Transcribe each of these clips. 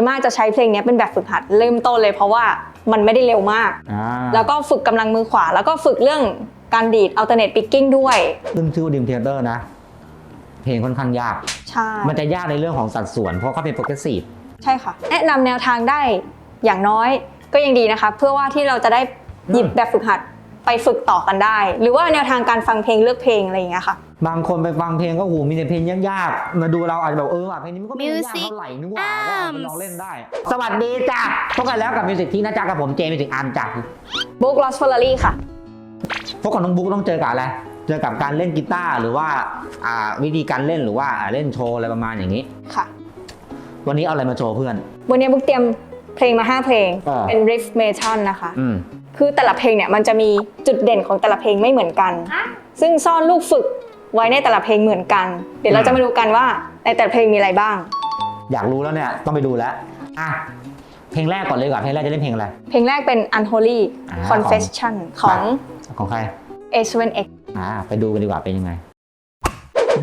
ยมากจะใช้เพลงเนี้ยเป็นแบบฝึกหัดเริ่มต้นเลยเพราะว่ามันไม่ได้เร็วมากอ่าแล้วก็ฝึกกำลังมือขวา แล้วก็ฝึกเรื่องการดีด alternate picking ด้วยซึ่งชื่อดิมเทเตอร์นะ เพลงค่อนข้างยาก ใช่ มันจะยากในเรื่องของสัดส่วน เพราะเขาเป็นโปรเกรสซีฟใช่ค่ะ แนะนำแนวทางได้อย่างน้อยก็ยังดีนะคะ เพื่อว่าที่เราจะได้หยิบอืมแบบฝึกหัดไปฝึกต่อกันได้ หรือว่าแนวทางการฟังเพลงเลือกเพลงอะไรอย่างเงี้ยค่ะ บางคนไปฟังเพลงก็โอ้โหมีแต่เพลงยากๆ มาดูเราอาจจะแบบเออว่ะเพลงนี้มันก็ไม่ได้ยาก Music เท่าไหร่นึกว่าก็เอาไปลองเล่นได้ สวัสดีจ้ะพบกันแล้วกับมิวสิกที่นะจ๊ะกับผมเจมิวสิกอาร์มจ้ะ Book Lost Ferrari ค่ะพวกกับน้องบุ๊กต้องเจอกับอะไร เจอกับการเล่นกีตาร์หรือว่าอ่าวิธีการเล่นหรือว่าอ่าเล่นโชว์อะไรประมาณอย่างนี้ ค่ะ วันนี้เอาอะไรมาโชว์เพื่อน วันนี้บุ๊กเตรียมเพลงมา 5 เพลง อ่า เป็น riff metal นะคะ อืม คือแต่ละเพลงเนี่ยมันจะมีจุดเด่นของแต่ละเพลงไม่เหมือนกัน ซึ่งซ่อนลูกฝึก ไว้ในแต่ละเพลงเหมือนกัน เดี๋ยวเราจะมาดูกันว่าในแต่ละเพลงมีอะไรบ้าง อยากรู้แล้วเนี่ยต้องไปดูแล้วอะเพลงแรกก่อนเลยดีกว่าเพลงแรกจะเล่นเพลงอะไร เพลงแรกเป็น unholy อ่า confession ของ ของใคร A7X อ่าไปดูกันดีกว่าเป็นยังไง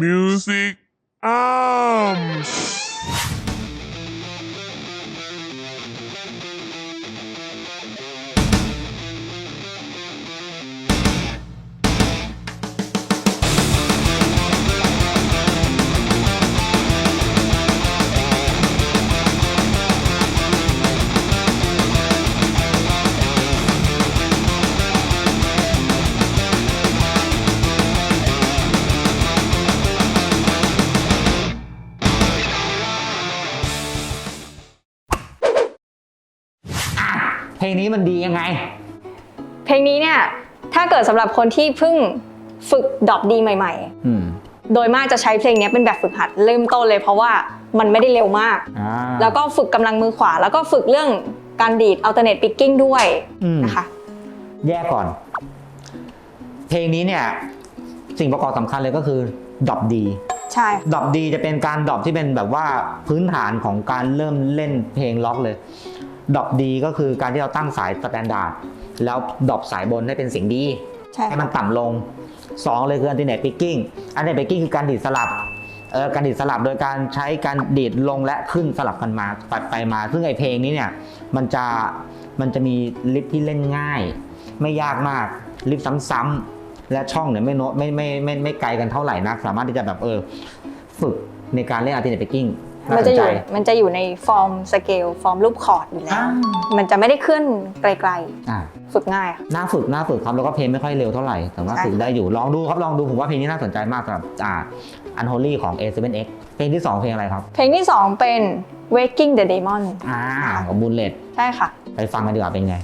Music Arms. เพลงนี้มันดียังไง เพลงนี้เนี่ยถ้าเกิดสำหรับคนที่เพิ่งฝึกดรอปดีใหม่ อืมๆ โดยมากจะใช้เพลงเนี้ยเป็นแบบฝึกหัดเริ่มต้นเลยเพราะว่ามันไม่ได้เร็วมาก อ่าแล้วก็ฝึกกำลังมือขวา แล้วก็ฝึกเรื่องการดีด alternate picking ด้วยอืม นะคะ แยกก่อน เพลงนี้เนี่ย สิ่งประกอบสำคัญเลยก็คือดรอปดีใช่ ดรอปดีจะเป็นการดรอปที่เป็นแบบว่าพื้นฐานของการเริ่มเล่นเพลงล็อกเลย ดรอปดีก็คือการที่เราตั้งสายสแตนดาร์ดแล้วดรอปสายบนให้เป็นเสียงดีใช่ให้มันต่ำลงสองเลยคือ alternate picking alternate picking คือการดีดสลับเออการดีดสลับโดยการใช้การดีดลงและขึ้นสลับกันมาไปไปมา ซึ่งไอเพลงนี้เนี่ยมันจะมันจะมีลิฟที่เล่นง่าย ไม่ยากมากลิฟซ้ำๆและช่องเนี่ยไม่โน้ตไม่ไม่ไม่ไม่ไกลกันเท่าไหร่นักสามารถที่จะแบบเออฝึกในการเล่น alternate picking น่า มันสจะนอใจยู่มันจะอยู่ในฟอร์มสเกลฟอร์มรูปคอร์ดอยู่แล้วอ่ามันจะไม่ได้เคลื่อนไกลอ่าๆฝึกง่ายค่ะน่าฝึกน่าฝึกครับแล้วก็เพลงไม่ค่อยเร็วเท่าไหร่ แต่ว่าใช่ฝึกได้อยู่ลองดูครับลองดูผมว่าเพลงนี้น่าสนใจมากสำหรับอ่า Unholy ของ A7X เพลงที่ 2 เพลงอะไรครับ เพลงที่ 2 เป็น waking the demon อ่าของบุลเลตใช่ค่ะ ไปฟังกันดีกว่าเป็นไง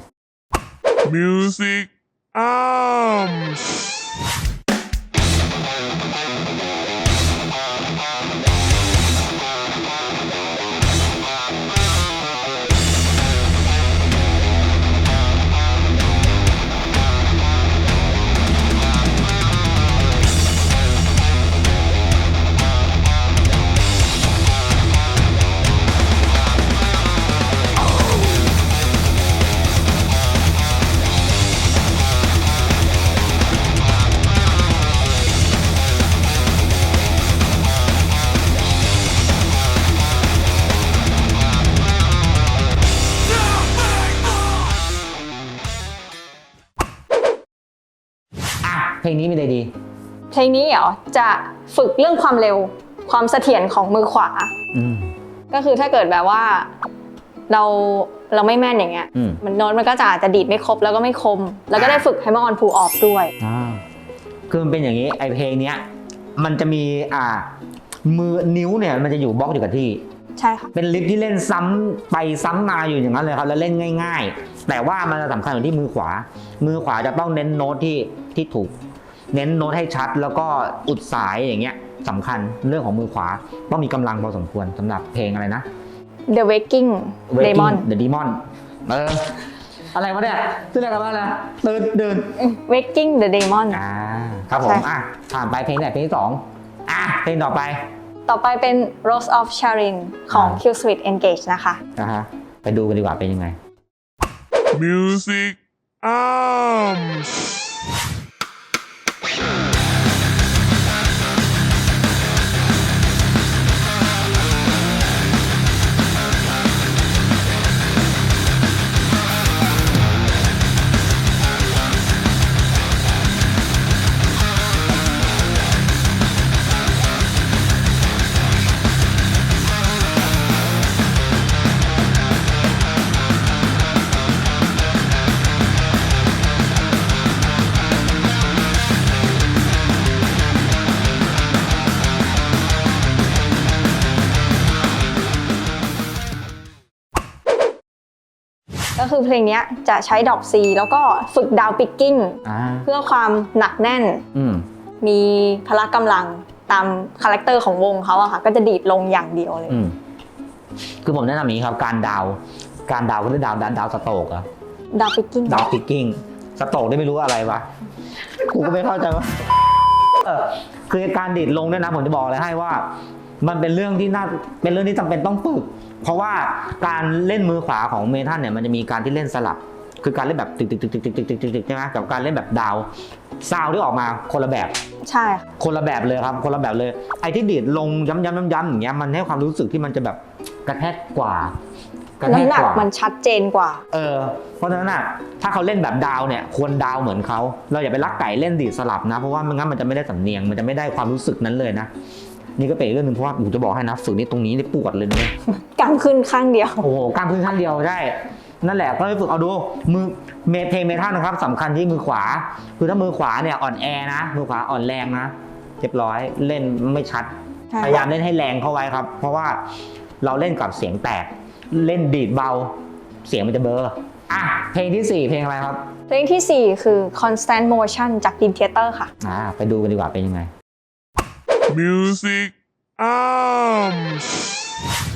Music Arms. เพลงนี้มีอะไรดี เพลงนี้เหรอจะฝึกเรื่องความเร็วความเสถียรของมือขวา อืม ก็คือถ้าเกิดแบบว่าเราเราไม่แม่นอย่างเงี้ยอืม มันโน้ตมันก็จะอาจจะดีดไม่ครบแล้วก็ไม่คม แล้วก็ได้ฝึกให้มาออนพูออฟด้วย อ่าคือมันเป็นอย่างนี้ไอเพลงเนี้ยมันจะมีอ่า มือนิ้วเนี่ยมันจะอยู่บล็อกอยู่กับที่ ใช่ค่ะ เป็นลิฟที่เล่นซ้ำไปซ้ำมาอยู่อย่างนั้นเลยครับแล้วเล่นง่าย ๆ แต่ว่ามันจะสำคัญอยู่ที่มือขวา มือขวาจะต้องเน้นโน้ตที่ที่ถูก เน้นโน้ตให้ชัดแล้วก็อุดสายอย่างเงี้ยสำคัญเรื่องของมือขวา ต้องมีกำลังพอสมควรสำหรับเพลงอะไรนะ The Waking Waking Demon The Demon เอออะไรวะเนี่ยชื่ออะไรกันบ้างนะตื่นเดิน Waking the Demon อ่าครับผมใช่อะผ่านไปเพลงไหนเพลงที่สองอะเพลงต่อไป ต่อไปเป็น Rose of Sharon ของอ่า Q Sweet Engage นะคะนะฮะไปดูกันดีกว่าเป็นยังไง Music Arms. คือเพลงเนี้ยจะใช้ดอก C แล้วก็ฝึกดาวปิกกิ้งอ่าเพื่อความหนักแน่นอืมมีพละกำลังตามคาแรคเตอร์ของวงเขาอะค่ะ ก็จะดีดลงอย่างเดียวเลยอืมคือผมแนะนำอย่างนี้ครับ การดาว การดาวก็เรียกดาวดาวดาวสโตกเหรอะดาวปิกกิ้ง ดาวพิกกิ้ง สโตกได้ไม่รู้อะไรวะกูก็ไม่เข้าใจว่าเออคือการดีดลงเนี่ยนะผมจะบอกเลยให้ว่า มันเป็นเรื่องที่น่าเป็นเรื่องที่จำเป็นต้องฝึก เพราะว่าการเล่นมือขวาของเมทัลเนี่ยมันจะมีการที่เล่นสลับ คือการเล่นแบบตึกตึกตึกตึกตึกตึกตึกตึกใช่ไหมกับการเล่นแบบดาวซาวที่ออกมาคนละแบบ ใช่ค่ะคนละแบบเลยครับ คนละแบบเลย ไอ้ที่ดีดลงย้ำย้ำย้ำย้ำอย่างเงี้ยมันให้ความรู้สึกที่มันจะแบบกระแทกกว่ากระแทกน้ำหนักกว่ามันชัดเจนกว่า เออเพราะฉะนั้นอะถ้าเขาเล่นแบบดาวเนี่ยควรดาวเหมือนเขาเราอย่าไปรักไก่เล่นดีดสลับนะ เพราะว่าไม่งั้นมันจะไม่ได้สำเนียงมันจะไม่ได้ความรู้สึกนั้นเลยนะ นี่ก็เป็นอีกเรื่องหนึ่งเพราะว่าผมจะบอกให้นะฝึกนี่ตรงนี้นี่ปวดเลยนะกำขึ้นข้างเดียว โอ้โหกล้ามพื้นขั้นเดียวใช่นั่นแหละก็ไปฝึกเอาดูมือเมเพลงเมทัลนะครับสำคัญที่มือขวา คือถ้ามือขวาเนี่ยอ่อนแอนะ มือขวาอ่อนแรงนะเรียบร้อยเล่นไม่ชัดใช่พยายามเล่นให้แรงเข้าไว้ครับ เพราะว่าเราเล่นกับเสียงแตก เล่นดีดเบา เสียงมันจะเบลออะเพลงที่สี่เพลงอะไรครับ เพลงที่ 4 คือ constant motion จาก Dream Theater ค่ะอ่าไปดูกันดีกว่าเป็นยังไง Music Arms.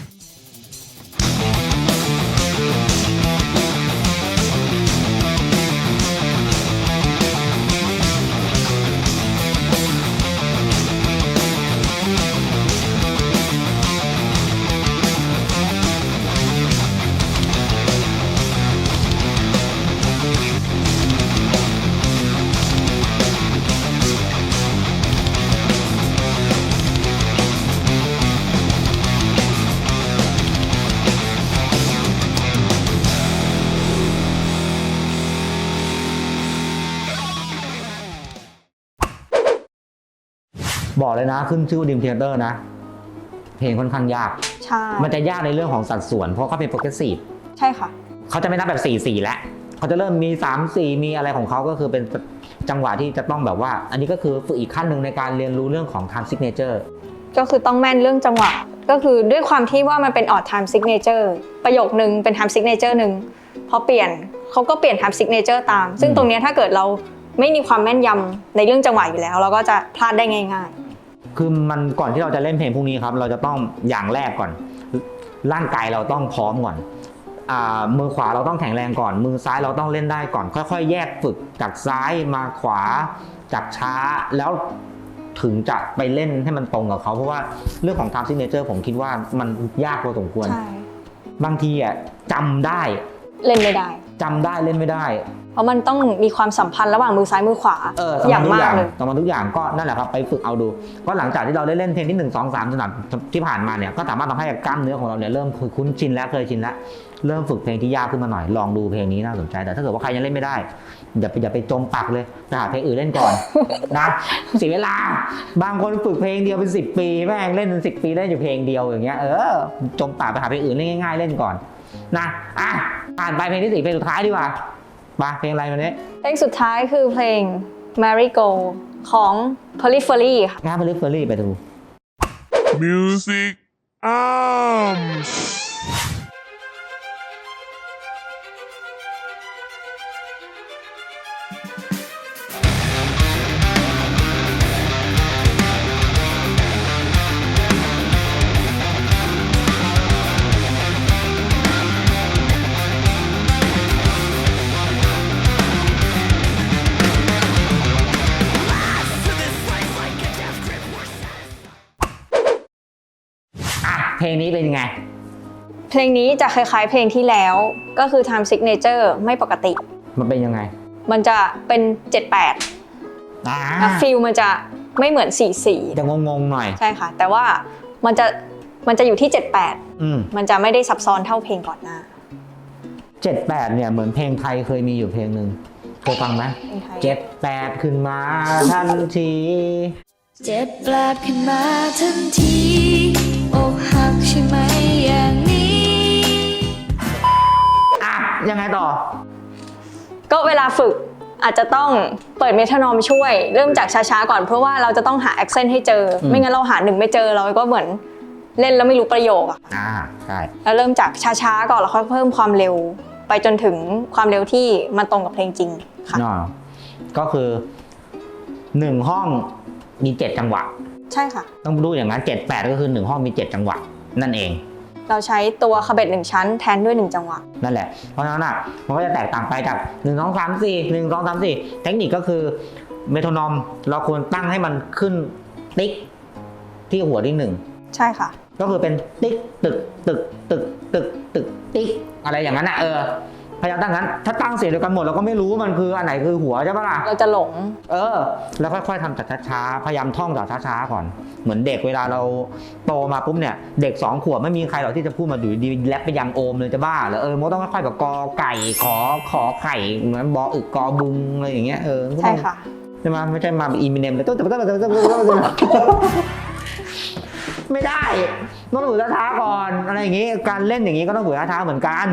บอกเลยนะ ขึ้นชื่อดิมเทเตอร์นะ เพลงค่อนข้างยาก ใช่ มันจะยากในเรื่องของสัดส่วน เพราะเขาเป็นโปรเกรสซีฟใช่ค่ะ เขาจะไม่นับแบบ4 4แล้วเขาจะเริ่มมี 3 4 มีอะไรของเขาก็คือเป็นจังหวะที่จะต้องแบบว่า อันนี้ก็คือฝึกอีกขั้นหนึ่งในการเรียนรู้เรื่องของ time signature ก็คือต้องแม่นเรื่องจังหวะ ก็คือด้วยความที่ว่ามันเป็น odd time signature ประโยคนึงเป็น time signature หนึ่งพอเปลี่ยนเขาก็เปลี่ยน time signature ตาม ซึ่งอืมตรงเนี้ยถ้าเกิดเราไม่มีความแม่นยำในเรื่องจังหวะอยู่แล้ว เราก็จะพลาดได้ง่าย คือมันก่อนที่เราจะเล่นเพลงพวกนี้ครับ เราจะต้องอย่างแรกก่อน ร่างกายเราต้องพร้อมก่อนอ่ามือขวาเราต้องแข็งแรงก่อน มือซ้ายเราต้องเล่นได้ก่อน ค่อย ๆ แยกฝึกจากซ้ายมาขวาจากช้าแล้วถึงจะไปเล่นให้มันตรงกับเขา เพราะว่าเรื่องของ time signature ผมคิดว่ามันยากพอสมควรๆใช่บางทีอะจำได้ เล่นไม่ได้จำได้เล่นไม่ได้เพ ราะมันต้องมีความสัมพันธ์ระหว่างมือซ้ายมือขวาเอออย่างทุมากเลยสมทุกอย่างก็นั่นแหละครับไปฝึกเอาดู ก็หลังจากที่เราได้เล่นเพลงที่1 2 3สนับที่ผ่านมาเนี่ยก็สามารถทำให้กล้ามเนื้อของเราเนี่ยเริ่มคือคุ้นชินแล้วเคยชินแล้วเริ่มฝึกเพลงที่ยากขึ้นมาหน่อยลองดูเพลงนี้น่าสนใจ แต่ถ้าเกิดว่าใครยังเล่นไม่ได้อย่าไปอย่าไปจมปักเลยไปหาเพลงอื่นเล่นก่อน นะเสียเวลา บางคนฝึกเพลงเดียวเป็นสิปีแม่งเล่นเป็นสิปีได้อยู่เพลงเดียวอย่างเงี้ยเออจมปากไปหาเพลงอื่นเล่นง่าย ๆ เล่นก่อนนะอะผ่านไปเพลงที่สี่เพลงสุดท้ายดีกว่า มาเพลงอะไรวันนี้เพลงสุดท้ายคือเพลง Mary Go ของ Periphery ค่ะ งานไปเลือกเฟอร์รี่ไปดู Music Arms. ลงนี้เป็นยังไง เพลงนี้จะคล้ายๆ เพลงที่แล้วก็คือ time signature ไม่ปกติ มันเป็นยังไงมันจะเป็น 78อ่าแล้วฟิลมันจะไม่เหมือน44จะงงๆหน่อยใช่ค่ะ แต่ว่ามันจะมันจะอยู่ที่อืม78มันจะไม่ได้ซับซ้อนเท่าเพลงก่อนหน้าเจ็ดแปดเนี่ยเหมือนเพลงไทยเคยมีอยู่เพลงหนึ่งเคยฟังไหมเพลงไทย เจ็ดแปดขึ้นมาทันที เจ็บแปลบขึ้นมาทันทีอกหัก ใช่ไหมอย่างนี้ อะ ยังไงต่อ ก็เวลาฝึกอาจจะต้องเปิดเมทานอมช่วย เริ่มจากช้าๆก่อนเพื่อว่าเราจะต้องหาแอคเซนต์ให้เจออมไม่งั้นเราหาหนึ่งไม่เจอเราก็เหมือนเล่นแล้วไม่รู้ประโยคอะอ่า ใช่ แล้วเริ่มจากช้าๆก่อนแล้วค่อยเพิ่มความเร็ว ไปจนถึงความเร็วที่มันตรงกับเพลงจริงค่ะอ่าก็คือหนึ่งห้องมีเจ็ดจังหวะ ใช่ค่ะ ต้องดูอย่างนั้นเจ็ดแปดก็คือหนึ่งห้องมีเจ็ดจังหวะ นั่นเอง เราใช้ตัวคาเบ็ดหนึ่งชั้นแทนด้วยหนึ่งจังหวะ นั่นแหละ เพราะฉะนั้นอะมันก็จะแตกต่างไปจาก1 2 3 4 1 2 3 4 เทคนิคก็คือเมโทรนอมเราควรตั้งให้มันขึ้นติ๊กที่หัวที่หนึ่งใช่ค่ะ ก็คือเป็นติ๊กตึกตึกตึกตึกตึกติ๊กอะไรอย่างนั้นอะเออ พยายามตั้งงั้น ถ้าตั้งเสียงเดียวกันหมดเราก็ไม่รู้ว่ามันคืออันไหนคือหัวใช่ปะล่ะ เราจะหลง เออ แล้วค่อยๆทำจากช้าๆ พยายามท่องจากช้าๆ ก่อน เหมือนเด็กเวลาเราโตมาปุ๊บเนี่ย เด็กสองขวบไม่มีใครหรอกที่จะพูดมาดูดีแลปไปยังโอมเลยจะบ้าเหรอเออมันก็ต้องค่อยๆแบบกอไก่ขอขอไข่เหมือนบออึกกอบึงอะไรอย่างเงี้ยเออมันก็ใช่ต้องค่ะ ใช่ไหมไม่ใช่มาอีมิเนมเลยต้องต้องต้องต้องต้องไม่ได้ต้องฝึกช้าๆก่อนอะไรอย่างงี้ การเล่นอย่างงี้ก็ต้องฝึกช้าๆเหมือนกัน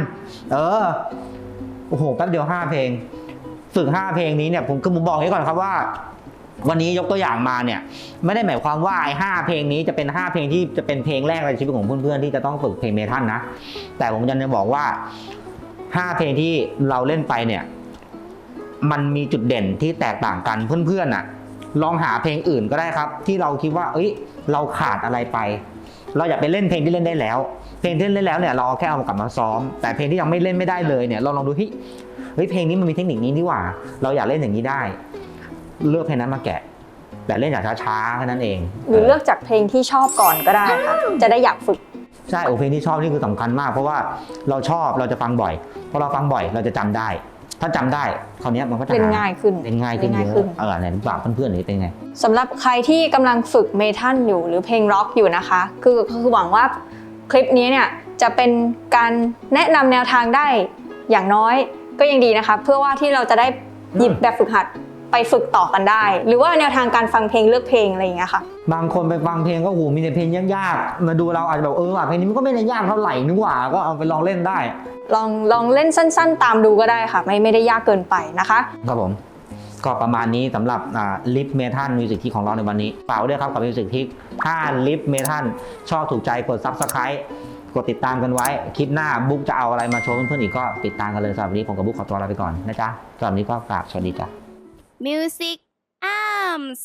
เออโอ้โหแป๊บเดียวห้าเพลง ฝึกห้าเพลงนี้เนี่ยผมคือผมบอกให้ก่อนครับว่า วันนี้ยกตัวอย่างมาเนี่ย ไม่ได้หมายความว่าไอ้ห้าเพลงนี้จะเป็นห้าเพลงที่จะเป็นเพลงแรกในชีวิตของเพื่อนๆที่จะต้องฝึกเพลงเมทัลนะ แต่ผมจะบอกว่าห้าเพลงที่เราเล่นไปเนี่ย มันมีจุดเด่นที่แตกต่างกันเพื่อนๆน่ะ ลองหาเพลงอื่นก็ได้ครับ ที่เราคิดว่า เอ้ย เราขาดอะไรไป เราอยากไปเล่นเพลงที่เล่นได้แล้ว เพลงที่เล่นแล้วเนี่ยเราเอาแค่เอากลับมาซ้อม แต่เพลงที่ยังไม่เล่นไม่ได้เลยเนี่ยเราลองดูที่เฮ้ยเพลงนี้มันมีเทคนิคนี้นี่หว่า เราอยากเล่นอย่างนี้ได้ เลือกเพลงนั้นมาแกะ แต่เล่นอย่างช้าๆแค่นั้นเอง หรือเลือกจากเพลงที่ชอบก่อนก็ได้ค่ะจะได้อยากฝึกใช่โอเพลงที่ชอบนี่คือสำคัญมาก เพราะว่าเราชอบเราจะฟังบ่อยพอเราฟังบ่อยเราจะจำได้ ถ้าจำได้คราวเนี้ยมันก็จะเล่นง่ายขึ้นเล่นง่ายขึ้นเล่นเยง่ายขึ้อะนเออไหนฝากเพื่อนๆหน่อยเป็นไงสำหรับใครที่กำลังฝึกเมทัลอยู่หรือเพลงร็อกอยู่นะคะ คือคือหวังว่า คลิปนี้เนี่ยจะเป็นการแนะนำแนวทางได้อย่างน้อยก็ยังดีนะคะเพื่อว่าที่เราจะได้หยิบอืมแบบฝึกหัดไปฝึกต่อกันได้ หรือว่าแนวทางการฟังเพลงเลือกเพลงอะไรอย่างเงี้ยค่ะ บางคนไปฟังเพลงก็โอ้โหมีแต่เพลงยากๆมาดูเราอาจจะแบบเออว่ะเพลงนี้มันก็ไม่ได้ยากเท่าไหร่นึกว่าก็เอาไปลองเล่นได้ ลองลองเล่นสั้น ๆ ตามดูก็ได้ค่ะ ไม่ไม่ได้ยากเกินไปนะคะ ครับผม ก็ประมาณนี้สำหรับลิฟเมทัลมิวสิกที่ของเราในวันนี้ฝากด้วยครับกับมิวสิกที่ถ้าลิฟเมทัลชอบถูกใจกดซับสไคร b ์กดติดตามกันไว้ คลิปหน้าบุ๊กจะเอาอะไรมาโชว์เพื่อนๆอีกก็ติดตามกันเลยสำหรับวันนี้ผมกับบุ๊กขอตัวลาไปก่อนนะจ๊ะสำหรับวันนี้ก็กราบสวัสดีจ้ะ Music Arms